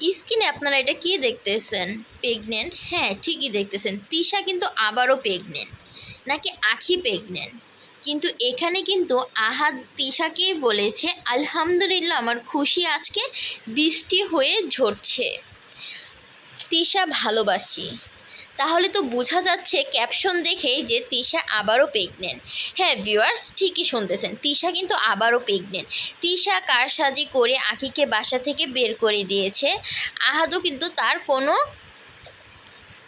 স্কিনে আপনারা এটা কি দেখতেছেন? প্রেগনেন্ট হ্যাঁ ঠিকই দেখতেছেন। তিশা কিন্তু আবারও প্রেগনেন্ট নাকি আখি প্রেগনেন্ট কিন্তু এখানে কিন্তু আহাদ তিশাকেই বলেছে, আলহামদুলিল্লাহ, আমার খুশি আজকে, বৃষ্টি হয়ে ঝরছে। তিশা ভালোবাসি। তাহলে তো বোঝা যাচ্ছে ক্যাপশন দেখেই যে তিশা আবারও প্রেগনেন্ট হ্যাঁ ভিউয়ার্স ঠিকই শুনতেছেন, তিশা কিন্তু আবারও প্রেগনেন্ট তিশা কারসাজি করে আখিকে বাসা থেকে বের করে দিয়েছে। আহাদও কিন্তু তার কোনো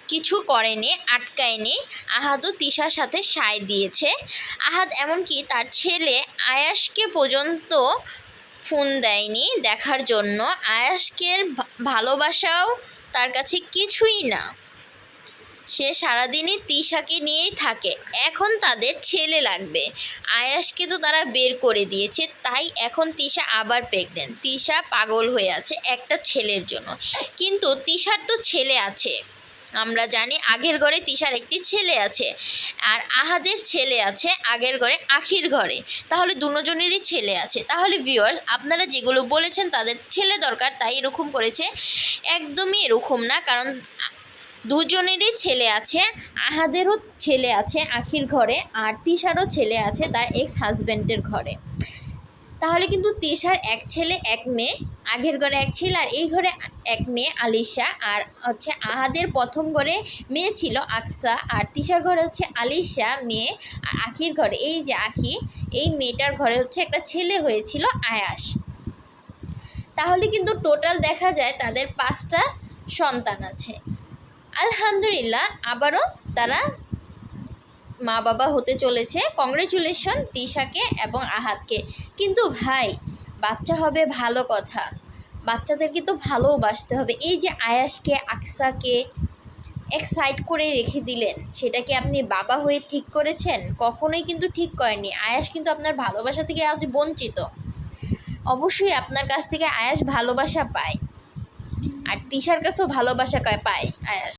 কিছু করেনি, আটকায়নি। আহাদও তিশার সাথে সায় দিয়েছে। আহাদ এমনকি তার ছেলে আয়াসকে পর্যন্ত ফোন দেয়নি দেখার জন্য। আয়াসকে ভালোবাসাও তার কাছে কিছুই না। সে সারাদিনই তিশাকে নিয়েই থাকে। এখন তাদের ছেলে লাগবে। আয়াসকে তো তারা বের করে দিয়েছে, তাই এখন তিশা আবার প্রেগনেন্ট তিশা পাগল হয়ে আছে একটা ছেলের জন্য। কিন্তু তিশার তো ছেলে আছে। আমরা জানি আগের ঘরে তিশার একটি ছেলে আছে আর আহাদের ছেলে আছে আগের ঘরে আখির ঘরে। তাহলে দুজনেরই ছেলে আছে। তাহলে ভিউয়ার্স আপনারা যেগুলো বলেছেন তাদের ছেলে দরকার, তাই এরকম করেছে। একদমই এরকম না, কারণ দুজনেরই ছেলে আছে, আহাদেরও ছেলে আছে আখির ঘরে আর তিশারও ছেলে আছে তার এক্স হাজব্যান্ডের ঘরে। তাহলে কিন্তু তিশার এক ছেলে, এক মেয়ে, আগের ঘরে এক ছেলে আর এই ঘরে এক মেয়ে আলিশা আর হচ্ছে আহাদের প্রথম ঘরে মেয়ে ছিল আকসা আর তিশার ঘরে হচ্ছে আলিশা মেয়ে আর আখির ঘরে। এই যে আখি, এই মেয়েটার ঘরে হচ্ছে একটা ছেলে হয়েছিল আয়াস। তাহলে কিন্তু টোটাল দেখা যায় তাদের পাঁচটা সন্তান আছে। আলহামদুলিল্লাহ, আবারও তারা মা বাবা হতে চলেছে। কংগ্রেচুলেশন তিশাকে এবং আহাতকে। কিন্তু ভাই, বাচ্চা হবে ভালো কথা। বাচ্চাদেরকে তো ভালোবাসতে হবে। এই যে আয়াসকে, আকসাকে এক সাইড করে রেখে দিলেন সেটাকে আপনি বাবা হয়ে ঠিক করেছেন? কখনোই কিন্তু ঠিক করেননি। আয়াস কিন্তু আপনার ভালোবাসা থেকে আজ বঞ্চিত। অবশ্যই আপনার কাছ থেকে আয়াস ভালোবাসা পায়। আর তিশার কাছেও ভালোবাসা পায় আয়াস।